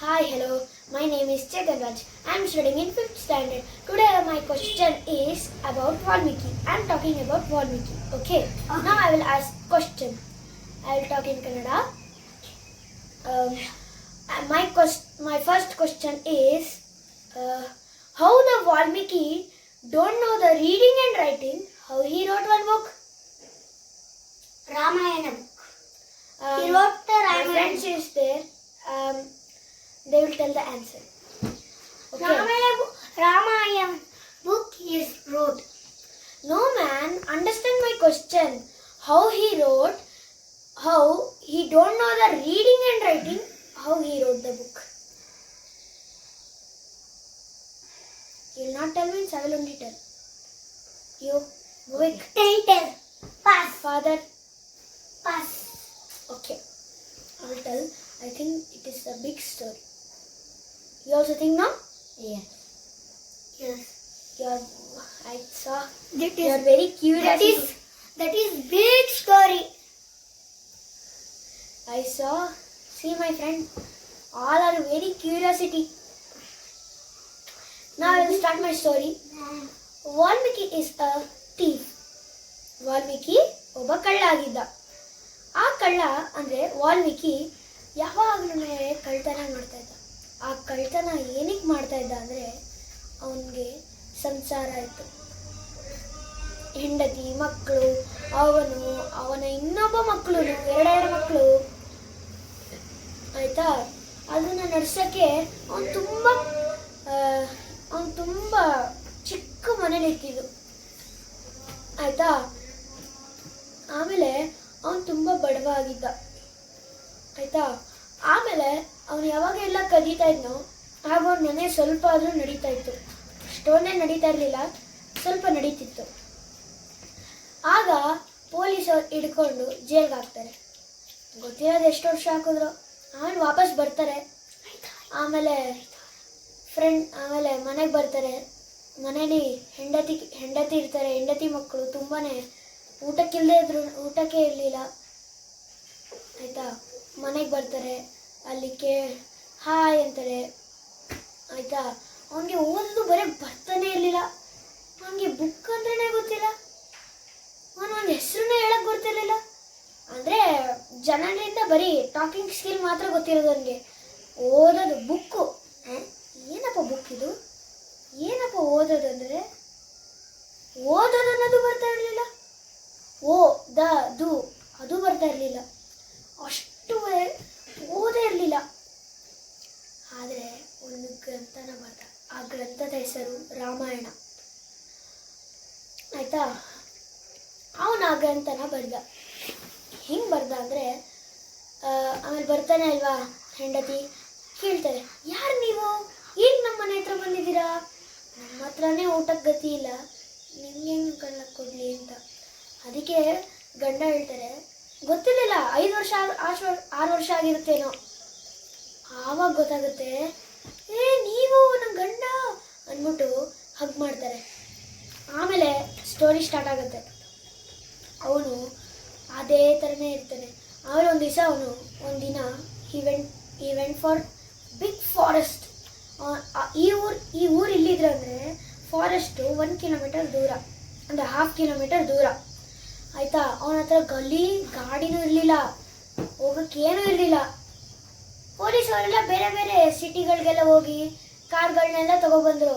Hi, hello. My name is Chetanraj. I am studying in 5th standard. Today my question is about Valmiki. I am talking about Valmiki. Okay. Now I will ask question. I will talk in Kannada. Um, uh, my quest- my first question is uh, how the Valmiki don't know the reading and writing. How he wrote one book. Ramayana book. Um, He wrote the my Ramayana. friends is there. Um, they will tell the answer. Okay. Ramayana book. Ramayana book is wrote. No man, understand my question. How he wrote, how he don't know the reading and writing, how he wrote the book. You'll not tell me, I will only tell. You, quick, Tell, tell. Pass. father. Pass. Okay, I will tell. I think it is a big story. You also think no? Yes. Yes. You are, I saw. That You are very cute. That is. That is big story. I saw, see my friend, all are very curiosity. Now I will start my story. Valmiki is a thief Valmiki ಒಬ್ಬ ಕಳ್ಳ ಆಗಿದ್ದ ಆ ಕಳ್ಳ ಅಂದ್ರೆ ವಾಲ್ಮೀಕಿ ಯಾವಾಗ್ಲೂ ಕಳ್ತನ ಮಾಡ್ತಾ ಇದ್ದ ಆ ಕಳ್ತನ ಏನಕ್ಕೆ ಮಾಡ್ತಾ ಇದ್ದ ಅಂದರೆ ಅವನಿಗೆ ಸಂಸಾರ ಆಯಿತು. ಹೆಂಡತಿ ಮಕ್ಕಳು ಅವನು, ಅವನ ಇನ್ನೊಬ್ಬ ಮಕ್ಕಳು ಎರಡೆರಡು ಮಕ್ಕಳು ಆಯ್ತಾ? ಅದನ್ನು ನಡ್ಸೋಕ್ಕೆ ಅವನು ತುಂಬ ಅವನು ತುಂಬ ಚಿಕ್ಕ ಮನೇಲಿ ಇಟ್ಟಿದ್ದು ಆಯ್ತಾ? ಆಮೇಲೆ ಅವನು ತುಂಬ ಬಡವಾಗಿದ್ದ. ಆಯ್ತಾ? ಆಮೇಲೆ ಅವನು ಯಾವಾಗ ಎಲ್ಲ ಕದೀತಾ ಇದ್ನೋ, ಆಗ ಅವ್ನ ಮನೆ ಸ್ವಲ್ಪ ಆದರೂ ನಡೀತಾ ಇತ್ತು. ಅಷ್ಟೊಂದೇ ನಡೀತಾ ಇರಲಿಲ್ಲ, ಸ್ವಲ್ಪ ನಡೀತಿತ್ತು. ಆಗ ಪೊಲೀಸವ್ರು ಹಿಡ್ಕೊಂಡು ಜೇಲ್ಗೆ ಹಾಕ್ತಾರೆ. ಗೊತ್ತಿರೋದು ಎಷ್ಟು ವರ್ಷ ಹಾಕಿದ್ರು? ಆಮೇಲೆ ವಾಪಸ್ ಬರ್ತಾರೆ. ಆಮೇಲೆ ಫ್ರೆಂಡ್ ಆಮೇಲೆ ಮನೆಗೆ ಬರ್ತಾರೆ. ಮನೇಲಿ ಹೆಂಡತಿ ಹೆಂಡತಿ ಇರ್ತಾರೆ, ಹೆಂಡತಿ ಮಕ್ಕಳು ತುಂಬಾ ಊಟಕ್ಕಿಲ್ಲದೆ ಇದ್ರು, ಊಟಕ್ಕೆ ಇರಲಿಲ್ಲ. ಆಯಿತಾ? ಮನೆಗೆ ಬರ್ತಾರೆ. ಅಲ್ಲಿ ಹಾಯ್ ಅಂತಾರೆ. ಆಯ್ತಾ? ಅವನಿಗೆ ಓದೋದು ಬರೀ ಬರ್ತಾನೆ ಇರಲಿಲ್ಲ. ಅವನಿಗೆ ಬುಕ್ ಅಂದ್ರೇ ಗೊತ್ತಿಲ್ಲ. ಅವನು ಒಂದು ಹೆಸರನ್ನೇ ಹೇಳಕ್ ಗೊತ್ತಿರಲಿಲ್ಲ ಅಂದರೆ ಜನರಿಂದ ಬರೀ ಟಾಕಿಂಗ್ ಸ್ಕಿಲ್ ಮಾತ್ರ ಗೊತ್ತಿರೋದು ಅವನಿಗೆ. ಓದೋದು ಬುಕ್ಕು ಏನಪ್ಪ ಬುಕ್ ಇದು? ಏನಪ್ಪ ಓದೋದು ಅಂದರೆ? ಓದೋದು ಅನ್ನೋದು ಬರ್ತಾ ಇರಲಿಲ್ಲ. ಓ, ದ, ದು, ಅದು ಬರ್ತಾ ಇರಲಿಲ್ಲ. ಅಷ್ಟು ಇರಲಿಲ್ಲ. ಆದರೆ ಒಂದು ಗ್ರಂಥನ ಬರ್ದ. ಆ ಗ್ರಂಥದ ಹೆಸರು ರಾಮಾಯಣ. ಆಯ್ತಾ? ಅವನು ಆ ಗ್ರಂಥನ ಬರ್ದ. ಹಿಂಗೆ ಬರ್ದ ಅಂದರೆ ಆಮೇಲೆ ಬರ್ತಾನೆ ಅಲ್ವಾ ಹೆಂಡತಿ? ಕೇಳ್ತಾರೆ ಯಾರು ನೀವು? ಏನ್ ನಮ್ಮ ಮನೆ ಹತ್ರ ಬಂದಿದ್ದೀರಾ? ನಮ್ಮ ಹತ್ರನೇ ಊಟಕ್ಕೆ ಗತಿ ಇಲ್ಲ. ನಿಮ್ಗೆ ಹೆಂಗೆ ಕಣ್ಣಕ್ಕೆ ಕೊಡಲಿ ಅಂತ. ಅದಕ್ಕೆ ಗಂಡ ಹೇಳ್ತಾರೆ, ಗೊತ್ತಿರಲಿಲ್ಲ, ಐದು ವರ್ಷ ಆರು ಆರು ವರ್ಷ ಆಗಿರುತ್ತೇನೋ. ಆವಾಗ ಗೊತ್ತಾಗುತ್ತೆ, ಏ, ನೀವು ನಮ್ಮ ಗಂಡ ಅಂದ್ಬಿಟ್ಟು ಹಗ್ ಮಾಡ್ತಾರೆ. ಆಮೇಲೆ ಸ್ಟೋರಿ ಸ್ಟಾರ್ಟ್ ಆಗುತ್ತೆ. ಅವನು ಅದೇ ಥರನೇ ಇರ್ತಾನೆ. ಆಮೇಲೆ ಒಂದು ದಿವಸ ಅವನು ಒಂದಿನ ದಿನ event event for big forest ಈ ಊರು ಈ ಊರು ಇಲ್ಲಿದ್ರೆ ಅಂದರೆ ಫಾರೆಸ್ಟು ಒನ್ ಕಿಲೋಮೀಟರ್ ದೂರ, ಅಂದರೆ ಹಾಫ್ ಕಿಲೋಮೀಟರ್ ದೂರ. ಆಯಿತಾ? ಅವನ ಹತ್ರ ಗಲ್ಲಿ, ಗಾಡಿನೂ ಇರಲಿಲ್ಲ. ಹೋಗೋಕ್ಕೇನೂ ಇರಲಿಲ್ಲ. ಪೊಲೀಸವರೆಲ್ಲ ಬೇರೆ ಬೇರೆ ಸಿಟಿಗಳಿಗೆಲ್ಲ ಹೋಗಿ ಕಾರ್ಗಳನ್ನೆಲ್ಲ ತಗೊಬಂದ್ರು.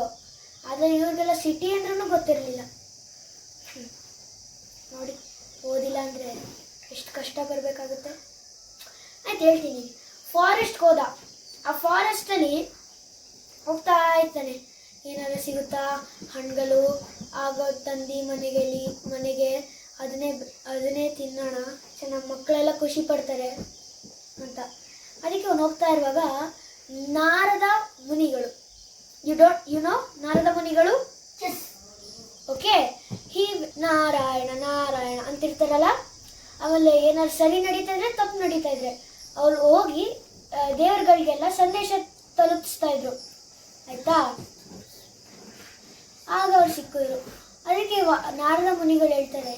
ಆದರೆ ಇವ್ರಿಗೆಲ್ಲ ಸಿಟಿ ಅಂದ್ರೂ ಗೊತ್ತಿರಲಿಲ್ಲ. ನೋಡಿ, ಓದಿಲ್ಲ ಅಂದರೆ ಎಷ್ಟು ಕಷ್ಟ ಬರಬೇಕಾಗುತ್ತೆ? ಆಯ್ತು, ಹೇಳ್ತೀನಿ. ಫಾರೆಸ್ಟ್ಗೆ ಹೋದ ಆ ಫಾರೆಸ್ಟಲ್ಲಿ ಹೋಗ್ತಾ ಇರ್ತಾನೆ. ಏನಾದ್ರು ಸಿಗುತ್ತಾ? ಹಣ್ಣುಗಳು, ಆಗ ತಂದು ಮನೆಗೆ ಮನೆಗೆ ಅದನ್ನೇ ಅದನ್ನೇ ತಿನ್ನೋಣ. ಚೆನ್ನಾಗಿ ಮಕ್ಕಳೆಲ್ಲ ಖುಷಿ ಪಡ್ತಾರೆ ಅಂತ. ಅದಕ್ಕೆ ಅವನು ಹೋಗ್ತಾ ಇರುವಾಗ, ನಾರದ ಮುನಿಗಳು. You don't you know Narada ಮುನಿಗಳು? ಓಕೆ ಹೀ, ನಾರಾಯಣ ನಾರಾಯಣ ಅಂತಿರ್ತಾರಲ್ಲ? ಆಮೇಲೆ ಏನಾದ್ರು ಸರಿ ನಡೀತಾ ಇದ್ರೆ ತಪ್ಪು ನಡೀತಾ ಇದ್ರೆ. ಅವ್ರು ಹೋಗಿ ದೇವರುಗಳಿಗೆಲ್ಲ ಸಂದೇಶ ತಲುಪಿಸ್ತಾ ಇದ್ರು. ಆಯ್ತಾ? ಆಗ ಅವ್ರು ಸಿಕ್ಕಿದ್ರು. ಅದಕ್ಕೆ ನಾರದ ಮುನಿಗಳು ಹೇಳ್ತಾರೆ,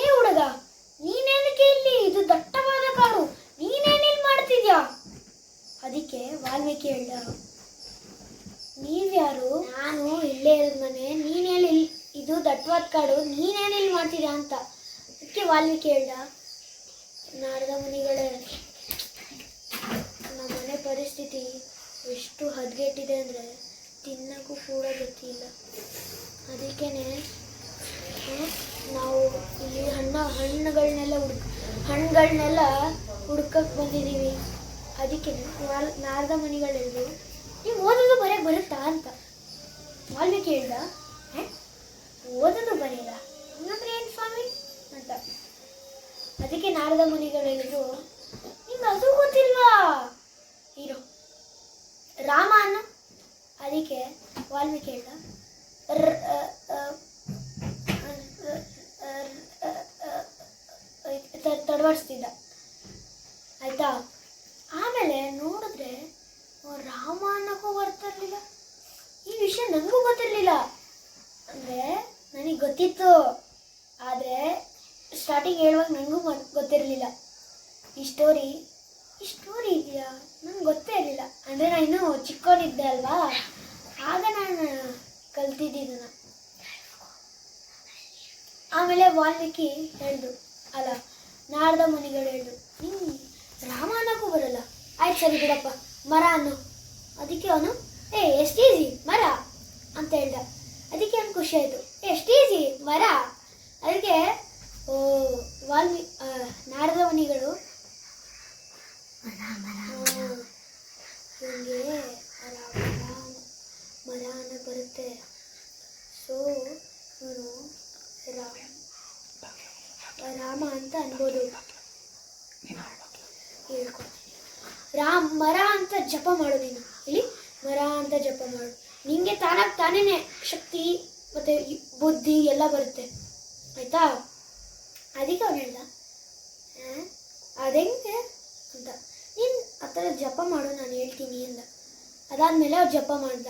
ಏ ಹುಡುಗ ನೀನೇನಕ್ಕೆ ಇಲ್ಲಿ ಇದು ದಟ್ಟವಾದ ಅದಕ್ಕೆ ವಾಲ್ಮೀಕಿ ಹೇಳ ನೀವ್ಯಾರು? ನಾನು ಇಲ್ಲೇ ಇರೋದು ಮನೆ ನೀನೇನು ಇಲ್ಲಿ ಇದು ದಟ್ಟವಾದ ಕಾಡು ನೀನೇನು ಇಲ್ಲಿ ಮಾಡ್ತೀರಾ ಅಂತ. ಅದಕ್ಕೆ ವಾಲ್ಮೀಕಿ ಹೇಳ ನಾರದ ಮುನಿಗಳೇ ನಮ್ಮ ಮನೆ ಪರಿಸ್ಥಿತಿ ಎಷ್ಟು ಹದಗೆಟ್ಟಿದೆ ಅಂದರೆ ತಿನ್ನಕ್ಕೂ ಕೂಡ ಗೊತ್ತಿಲ್ಲ ಅದಕ್ಕೇನೆ ಹ್ಮ್, ನಾವು ಇಲ್ಲಿ ಹಣ್ಣು ಹಣ್ಣುಗಳನ್ನೆಲ್ಲ ಹುಡುಕ್ ಹಣ್ಣುಗಳನ್ನೆಲ್ಲ ಹುಡ್ಕಕ್ಕೆ ಬಂದಿದ್ದೀವಿ. ಅದಕ್ಕೆ ನಾರದ ಮುನಿಗಳು ಹೇಳಿದ್ರು ನೀವು ಓದೋದು ಬರೆಯಕ್ಕೆ ಬರುತ್ತಾ ಅಂತ ವಾಲ್ಮೀಕಿ ಹೇಳ್ದ "ಹೆ? ಓದೋದು ಬರೆಯಲ್ಲ ಹಂಗಂದ್ರೆ ಏನು ಸ್ವಾಮಿ ಅಂತ ಅದಕ್ಕೆ ನಾರದ ಮುನಿಗಳು ಹೇಳಿದ್ರು ನಿಮ್ಗೆ ಅದು ಗೊತ್ತಿಲ್ವಾ ಹೀರೋ ರಾಮ ಅನ್ನ ಅದಕ್ಕೆ ವಾಲ್ಮೀಕಿ ಹೇಳ್ದ ತಡವಡಿಸ್ತಿದ್ದ ಆಯ್ತಾ ಆಮೇಲೆ ನೋಡಿದ್ರೆ ರಾಮ ಅನ್ನೋಕ್ಕೂ ಬರ್ತಿರ್ಲಿಲ್ಲ. ಈ ವಿಷಯ ನನಗೂ ಗೊತ್ತಿರಲಿಲ್ಲ. ಅಂದರೆ ನನಗೆ ಗೊತ್ತಿತ್ತು. ಆದರೆ ಸ್ಟಾರ್ಟಿಂಗ್ ಹೇಳುವಾಗ ನನಗೂ ಗೊತ್ತಿರಲಿಲ್ಲ. ಈ ಸ್ಟೋರಿ ಈ ಸ್ಟೋರಿ ಇದೆಯಾ? ನಂಗೆ ಗೊತ್ತೇ ಇರಲಿಲ್ಲ. ಅಂದರೆ ನಾನು ಇನ್ನೂ ಚಿಕ್ಕವನಿದ್ದೆ ಅಲ್ವಾ? ಆಗ ನಾನು ಕಲ್ತಿದ್ದಿದ್ದನ್ನು ಆಮೇಲೆ ವಾಲ್ಮೀಕಿ ಹೇಳ್ದು. ಅಲ್ಲ, ನಾರದ ಮುನಿಗಳು ಹೇಳ್ದು ನಿಂಗೆ ರಾಮ ಅನ್ನೋಕ್ಕೂ ಬರಲ್ಲ ಸರಿ ಬಿಡಪ್ಪ. ಮರ ಅನ್ನು. ಅದಕ್ಕೆ ಅವನು ಏ ಎಷ್ಟು ಈಸಿ ಮರ ಅಂತ ಹೇಳ್ದ. ಅದಕ್ಕೆ ಅವ್ನು ಖುಷಿ ಆಯಿತು. ಎಷ್ಟು ಈಸಿ ಮರ. ಅದಕ್ಕೆ ಓ ವಾಲ್ಮಿ ನಾರದ ಮುನಿಗಳು. ಇವನಿಗೆ ಮರ ಅನ್ನೋ ಬರುತ್ತೆ. ಸೊ ಇವನು ರಾಮ ರಾಮ ಅಂತ ಅನ್ಬೋದು. ಹೇಳ್ಕೊಡ್ತೀನಿ ರಾಮ್, ಮರ ಅಂತ ಜಪ ಮಾಡು ನೀನು. ಇಲ್ಲಿ ಮರ ಅಂತ ಜಪ ಮಾಡು. ನಿಂಗೆ ತಾನಾಗ್ ತಾನೇ ಶಕ್ತಿ ಮತ್ತೆ ಬುದ್ಧಿ ಎಲ್ಲ ಬರುತ್ತೆ. ಆಯ್ತಾ? ಅದಕ್ಕೆ ಅವನು ಹೇಳ್ದ ಅದೆಂಗೆ ಅಂತ. ನೀನು ಆ ಜಪ ಮಾಡು, ನಾನು ಹೇಳ್ತೀನಿ ಅಂದ. ಅದಾದ್ಮೇಲೆ ಅವ್ರು ಜಪ ಮಾಡ್ದ.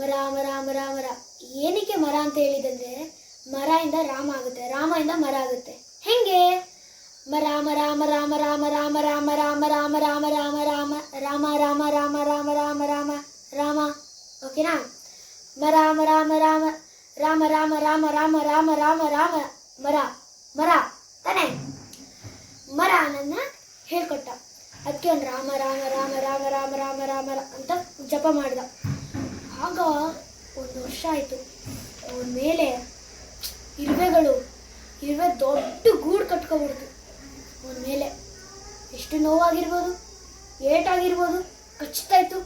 ಮರ ಮರ ಮರ ಮರ. ಏನಕ್ಕೆ ಮರ ಅಂತ ಹೇಳಿದಂದ್ರೆ ಮರ ಇಂದ ರಾಮ ಆಗುತ್ತೆ. ರಾಮ ಇಂದ ಮರ ಆಗುತ್ತೆ. ಹೆಂಗೆ? ಮರ ರಾಮ ರಾಮ ರಾಮ ರಾಮ ರಾಮ ರಾಮ ರಾಮ ರಾಮ ರಾಮ ರಾಮ ರಾಮ ರಾಮ ರಾಮ ರಾಮ ರಾಮ ರಾಮ ರಾಮ ಓಕೆನಾ ಮರ ರಾಮ ರಾಮ ರಾಮ ರಾಮ ರಾಮ ರಾಮ ರಾಮ ರಾಮ ರಾಮ ರಾಮ ಮರ ಮರ ತಾನೆ ಮರ ನನ್ನ ಹೇಳ್ಕೊಟ್ಟ ಅದಕ್ಕೆ ಒಂದು ರಾಮ ರಾಮ ರಾಮ ರಾಮ ರಾಮ ರಾಮ ರಾಮ ಅಂತ ಜಪ ಮಾಡ್ದ ಆಗ ಒಂದು ವರ್ಷ ಆಯಿತು ಅವನ ಮೇಲೆ ಇರುವೆಗಳು ಇರುವೆ ದೊಡ್ಡ ಗೂಡು ಕಟ್ಕೊಬಿಡ್ತು ಮೇಲೆ ಎಷ್ಟು ನೋವಾಗಿರ್ಬೋದು, ಏಟಾಗಿರ್ಬೋದು ಕಚ್ತಾ ಇತ್ತು.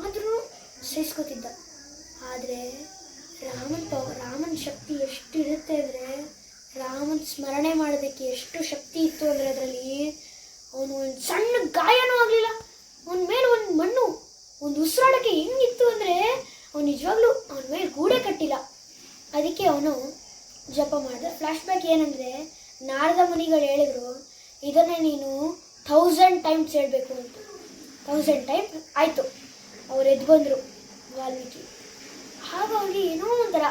ಆದ್ರೂ ಸಹಿಸ್ಕೋತಿದ್ದ. ಆದರೆ ರಾಮನ್ ಪವ ರಾಮನ ಶಕ್ತಿ ಎಷ್ಟು ಇರುತ್ತೆ ಅಂದರೆ, ರಾಮನ್ ಸ್ಮರಣೆ ಮಾಡೋದಕ್ಕೆ ಎಷ್ಟು ಶಕ್ತಿ ಇತ್ತು ಅಂದರೆ ಅದರಲ್ಲಿ ಅವನು ಒಂದು ಸಣ್ಣ ಗಾಯನೂ ಆಗಲಿಲ್ಲ. ಅವನ ಮೇಲೆ ಒಂದು ಮಣ್ಣು, ಒಂದು ಉಸಿರಾಡೋಕ್ಕೆ ಹೆಂಗಿತ್ತು ಅಂದರೆ ಅವನು ನಿಜವಾಗ್ಲೂ ಅವನ ಮೇಲೆ ಗೂಡೆ ಕಟ್ಟಿಲ್ಲ. ಅದಕ್ಕೆ ಅವನು ಜಪ ಮಾಡಿದ. ಫ್ಲ್ಯಾಶ್ ಬ್ಯಾಕ್ ಏನಂದರೆ, ನಾರದ ಮುನಿಗಳು ಹೇಳಿದ್ರು ಇದನ್ನೇ ನೀನು ಥೌಸಂಡ್ ಟೈಮ್ಸ್ ಹೇಳಬೇಕು ಅಂತ. ಥೌಸಂಡ್ ಟೈಮ್ ಆಯಿತು. ಅವ್ರು ಎದ್ದು ಬಂದರು ವಾಲ್ಮೀಕಿ. ಆಗ ಅವ್ರಿಗೆ ಏನೋ ಒಂಥರ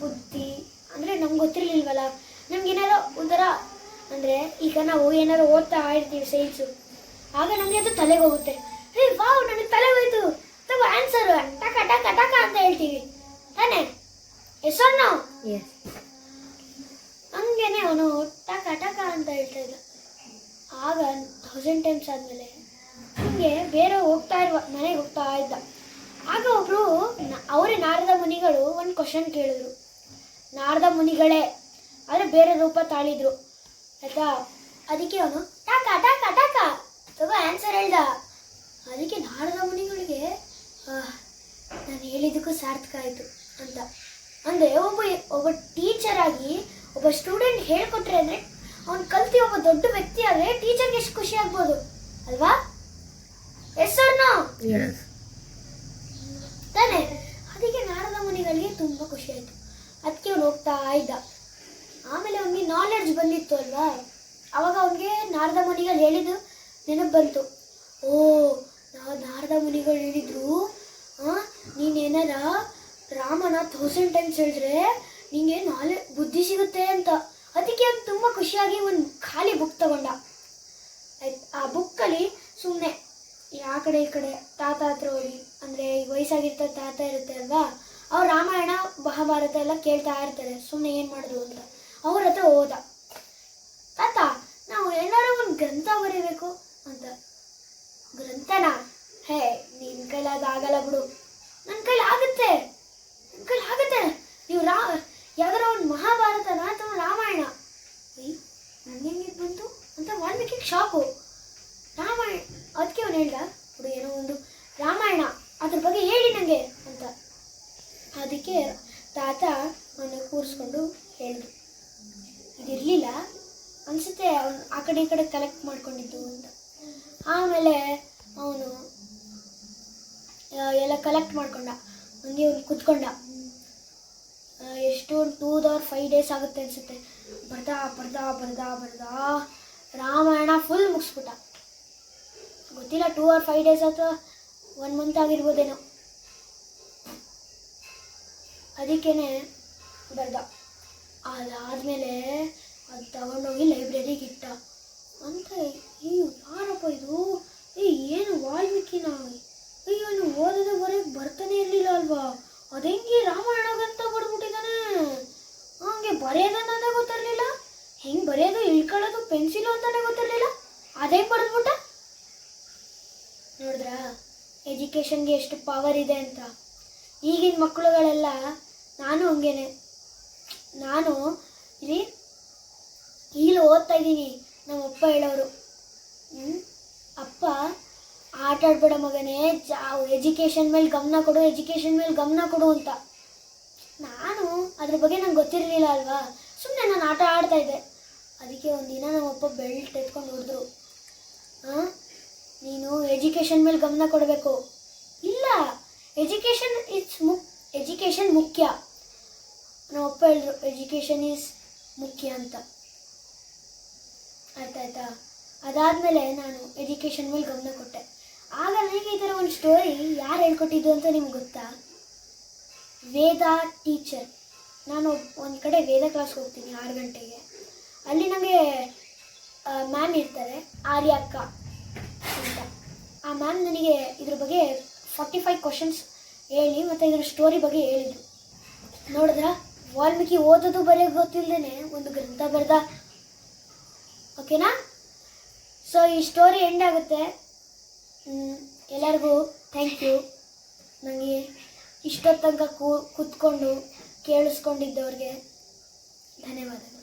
ಬುದ್ಧಿ ಅಂದರೆ ನಮ್ಗೆ ಗೊತ್ತಿರಲಿಲ್ವಲ್ಲ ನಮ್ಗೇನಾರೋ ಒಂಥರ ಅಂದರೆ ಈಗ ನಾವು ಏನಾದ್ರು ಓದ್ತಾ ಇರ್ತೀವಿ ಸೈನ್ಸು ಆಗ ನಮಗೆ ಅದು ತಲೆಗೆ ಹೋಗುತ್ತೆ. ಹೇ ವಾವ್ ನನಗೆ ತಲೆ ಹೋಯ್ತು. ತಗೋ ಆನ್ಸರ್ ಟಕ ಟಕ ಟಕ ಅಂತ ಹೇಳ್ತೀವಿ. ತಾನೇ? ಎಸ್ ನಾವು ಹಂಗೇನೆ ಅವನು ಟಕ ಟಕ ಅಂತ ಹೇಳ್ತಾ ಇದ್ದ ಆಗ ಥೌಸಂಡ್ ಟೈಮ್ಸ್ ಆದಮೇಲೆ ಹಿಂಗೆ ಬೇರೆ ಹೋಗ್ತಾ ಇರುವ, ಮನೆಗೆ ಹೋಗ್ತಾ ಇದ್ದ. ಆಗ ಒಬ್ರು ನ- ಅವರೇ ನಾರದ ಮುನಿಗಳು ಒಂದು ಕ್ವಶನ್ ಕೇಳಿದ್ರು. ನಾರದ ಮುನಿಗಳೇ, ಆದರೆ ಬೇರೆ ರೂಪ ತಾಳಿದ್ರು. ಆಯ್ತಾ? ಅದಕ್ಕೆ ಅವನು ಟಾಕ ಟಾಕ ಟಾಕ ತಗೋ ಆನ್ಸರ್ ಹೇಳ್ದ. ಅದಕ್ಕೆ ನಾರದ ಮುನಿಗಳಿಗೆ ನಾನು ಹೇಳಿದ್ದಕ್ಕೂ ಸಾರ್ಥಕ ಆಯಿತು ಅಂತ. ಅಂದರೆ ಒಬ್ಬ ಒಬ್ಬ ಟೀಚರ್ ಆಗಿ ಒಬ್ಬ ಸ್ಟೂಡೆಂಟ್ ಹೇಳ್ಕೊಟ್ರೆ ಅಂದರೆ ಅವ್ನು ಕಲ್ತಿ ಒಬ್ಬ ದೊಡ್ಡ ವ್ಯಕ್ತಿ ಆದರೆ ಟೀಚರ್ಗೆ ಎಷ್ಟು ಖುಷಿ ಆಗ್ಬೋದು ಅಲ್ವಾ? ಎಸ್ ಸರ್ ನೋ ತಾನೆ ಅದಕ್ಕೆ ನಾರದ ಮುನಿಗಳಿಗೆ ತುಂಬ ಖುಷಿ ಆಯಿತು. ಅದಕ್ಕೆ ಅವ್ನು ಹೋಗ್ತಾ ಇದ್ದ. ಆಮೇಲೆ ಅವನಿಗೆ ನಾಲೆಡ್ಜ್ ಬಂದಿತ್ತು ಅಲ್ವಾ? ಅವಾಗ ಅವನಿಗೆ ನಾರದ ಮುನಿಗಳು ಹೇಳಿದ್ದು ನೆನಪು ಬಂತು. ಓ ನಾವು ನಾರದ ಮುನಿಗಳು ಹೇಳಿದ್ರು ನೀನೇನಾರ ರಾಮನ ಥೌಸಂಡ್ ಟೈಮ್ಸ್ ಹೇಳಿದ್ರೆ ನಿಂಗೆ ನಾಲೆ ಬುದ್ಧಿ ಸಿಗುತ್ತೆ ಅಂತ. ಅದಕ್ಕೆ ಅವ್ನು ತುಂಬ ಖುಷಿಯಾಗಿ ಒಂದು ಖಾಲಿ ಬುಕ್ ತಗೊಂಡ. ಆ ಬುಕ್ಕಲ್ಲಿ ಸುಮ್ಮನೆ ಆ ಕಡೆ ಈ ಕಡೆ ತಾತ ಹತ್ರ ಹೋಗಿ, ಅಂದರೆ ಈಗ ವಯಸ್ಸಾಗಿರ್ತ ತಾತ ಇರುತ್ತೆ ಅಲ್ವಾ? ಅವ್ರು ರಾಮಾಯಣ, ಮಹಾಭಾರತ ಎಲ್ಲ ಕೇಳ್ತಾ ಇರ್ತಾರೆ ಸುಮ್ಮನೆ ಏನು ಮಾಡಿದ್ರು ಅಂತ. ಅವ್ರ ಹತ್ರ ಹೋದ. ತಾತ, ನಾವು ಎಲ್ಲರೂ ಒಂದು ಗ್ರಂಥ ಬರೀಬೇಕು ಅಂತ. ಗ್ರಂಥನ, ಹೇ ನಿನ್ನ ಕೈಲಿ ಅದು ಆಗಲ್ಲ ಬಿಡು. ನನ್ನ ಕೈಲಿ ಆಗುತ್ತೆ ನನ್ನ ಕೈಲಿ ಆಗುತ್ತೆ ನೀವು ರಾ ಯಾವ್ದಾರ ಒಂದು ಮಹಾಭಾರತನ ಅಥವಾ ರಾಮಾಯಣ? ನನಗೆ ಬಂತು? ಅಂತ ವಾಲ್ಮೀಕಿ ಶಾಕು. ರಾಮಾಯಣ ಅದಕ್ಕೆ ಅವನು ಹೇಳ್ದ ಬಿಡು ಏನೋ ಒಂದು ರಾಮಾಯಣ, ಅದ್ರ ಬಗ್ಗೆ ಹೇಳಿ ನನಗೆ ಅಂತ. ಅದಕ್ಕೆ ತಾತ ಅವನ್ನ ಕೂರಿಸ್ಕೊಂಡು ಹೇಳಿದ್ರು ಇದಿರಲಿಲ್ಲ, ಅನಿಸುತ್ತೆ ಅವನು ಆ ಕಡೆ ಈ ಕಡೆ ಕಲೆಕ್ಟ್ ಮಾಡ್ಕೊಂಡಿದ್ದು ಅಂತ. ಆಮೇಲೆ ಅವನು ಎಲ್ಲ ಕಲೆಕ್ಟ್ ಮಾಡ್ಕೊಂಡ. ಹಂಗೆ ಅವ್ನು ಕುತ್ಕೊಂಡ. ಫೈವ್ ಡೇಸ್ ಆಗುತ್ತೆ ಅನಿಸುತ್ತೆ. ಬರ್ದಾ ಬರ್ದಾ ಬರ್ದಾ ಬರ್ದಾ. ರಾಮಾಯಣ ಫುಲ್ ಮುಗಿಸ್ಬಿಟ್ಟ. ಗೊತ್ತಿಲ್ಲ ಟೂ ಆರ್ ಫೈವ್ ಡೇಸ್ ಅಥವಾ ಒನ್ ಮಂತ್ ಆಗಿರ್ಬೋದೇನೋ. ಅದಕ್ಕೇ ಬರ್ದ. ಅದಾದಮೇಲೆ ಅದು ತಗೊಂಡೋಗಿ ಲೈಬ್ರರಿಗೆ ಇಟ್ಟ. ಅಂತ ಅಯ್ಯೋ ಯಾರಪ್ಪ ಇದು? ಏ, ಏನು ವಾಲ್ಮೀಕಿನ? ಅಯ್ಯೋ ನೀವು ಓದೋದೇ ಬರೋಕ್ಕೆ ಬರ್ತಾನೆ ಇರಲಿಲ್ಲ ಅಲ್ವಾ? ರಾಮಾಯಣಗಂತ ಹಂಗೆ ಗೊತ್ತಿರ್ಲಿಲ್ಲ. ಹೆಂಗೆ ಬರೆಯೋದು, ಇಳ್ಕೊಳ್ಳೋದು, ಪೆನ್ಸಿಲು ಅಂತಾನೆ ಗೊತ್ತಿರಲಿಲ್ಲ. ಅದೇ ಬರೆದ್ಬಿಟ್ಟ ನೋಡಿದ್ರಾ, ಎಜುಕೇಷನ್ಗೆ ಎಷ್ಟು ಪವರ್ ಇದೆ ಅಂತ. ಈಗಿನ ಮಕ್ಕಳುಗಳೆಲ್ಲ ನಾನು ಹಂಗೇನೆ. ನಾನು ಇಲ್ಲಿ ಇಲ್ಲಿ ಓದ್ತಾ ಇದ್ದೀನಿ ನಮ್ಮ ಅಪ್ಪ ಹೇಳೋರು? ಅಪ್ಪ ಆಟ ಆಡ್ಬೇಡ ಮಗನೇ ಜಾ ಎಜುಕೇಷನ್ ಮೇಲೆ ಗಮನ ಕೊಡು, ಎಜುಕೇಷನ್ ಮೇಲೆ ಗಮನ ಕೊಡು ಅಂತ. ಅದ್ರ ಬಗ್ಗೆ ನಂಗೆ ಗೊತ್ತಿರಲಿಲ್ಲ ಅಲ್ವಾ? ಸುಮ್ಮನೆ ನಾನು ಆಟ ಆಡ್ತಾ ಇದ್ದೆ. ಅದಕ್ಕೆ ಒಂದಿನ ನಮ್ಮಪ್ಪ ಬೆಲ್ಟ್ ಎತ್ಕೊಂಡು ಹೊಡೆದ್ರು. ಹಾಂ ನೀನು ಎಜುಕೇಷನ್ ಮೇಲೆ ಗಮನ ಕೊಡಬೇಕು. ಇಲ್ಲ, ಎಜುಕೇಷನ್ ಇಟ್ಸ್ ಮುಕ್ ಎಜುಕೇಷನ್ ಮುಖ್ಯ. ನಮ್ಮಪ್ಪ ಹೇಳಿದ್ರು, ಎಜುಕೇಷನ್ ಈಸ್ ಮುಖ್ಯ ಅಂತ. ಆಯ್ತಾಯ್ತಾ? ಅದಾದಮೇಲೆ ನಾನು ಎಜುಕೇಷನ್ ಮೇಲೆ ಗಮನ ಕೊಟ್ಟೆ. ಆಗ ನನಗೆ ಈ ಥರ ಒಂದು ಸ್ಟೋರಿ ಯಾರು ಹೇಳ್ಕೊಟ್ಟಿದ್ದು ಅಂತ ನಿಮ್ಗೆ ಗೊತ್ತಾ? ವೇದಾ ಟೀಚರ್. ನಾನು ಒಂದು ಕಡೆ ವೇದ ಕ್ಲಾಸ್ಗೆ ಹೋಗ್ತೀನಿ ಆರು ಗಂಟೆಗೆ. ಅಲ್ಲಿ ನನಗೆ ಮ್ಯಾಮ್ ಇರ್ತಾರೆ, ಆರ್ಯ ಅಕ್ಕ ಅಂತ. ಆ ಮ್ಯಾಮ್ ನನಗೆ ಇದ್ರ ಬಗ್ಗೆ ಫಾರ್ಟಿ ಫೈವ್ ಕ್ವಶನ್ಸ್ ಹೇಳಿ ಮತ್ತು ಇದ್ರ ಸ್ಟೋರಿ ಬಗ್ಗೆ ಹೇಳಿದರು. ನೋಡಿದ್ರ? ವಾಲ್ಮೀಕಿ ಓದೋದು ಬರೆಯೋ ಗೊತ್ತಿಲ್ಲದೇ ಒಂದು ಗ್ರಂಥ ಬರೆದ? ಓಕೆನಾ ಸೊ ಈ ಸ್ಟೋರಿ ಎಂಡ್ ಆಗುತ್ತೆ. ಎಲ್ಲರಿಗೂ ಥ್ಯಾಂಕ್ ಯು ನನಗೆ ಇಷ್ಟೊತ್ತು ತನಕ ಕೂ, ಕೂತ್ಕೊಂಡು ಕೇಳಿಸ್ಕೊಂಡಿದ್ದವ್ರಿಗೆ ಧನ್ಯವಾದಗಳು.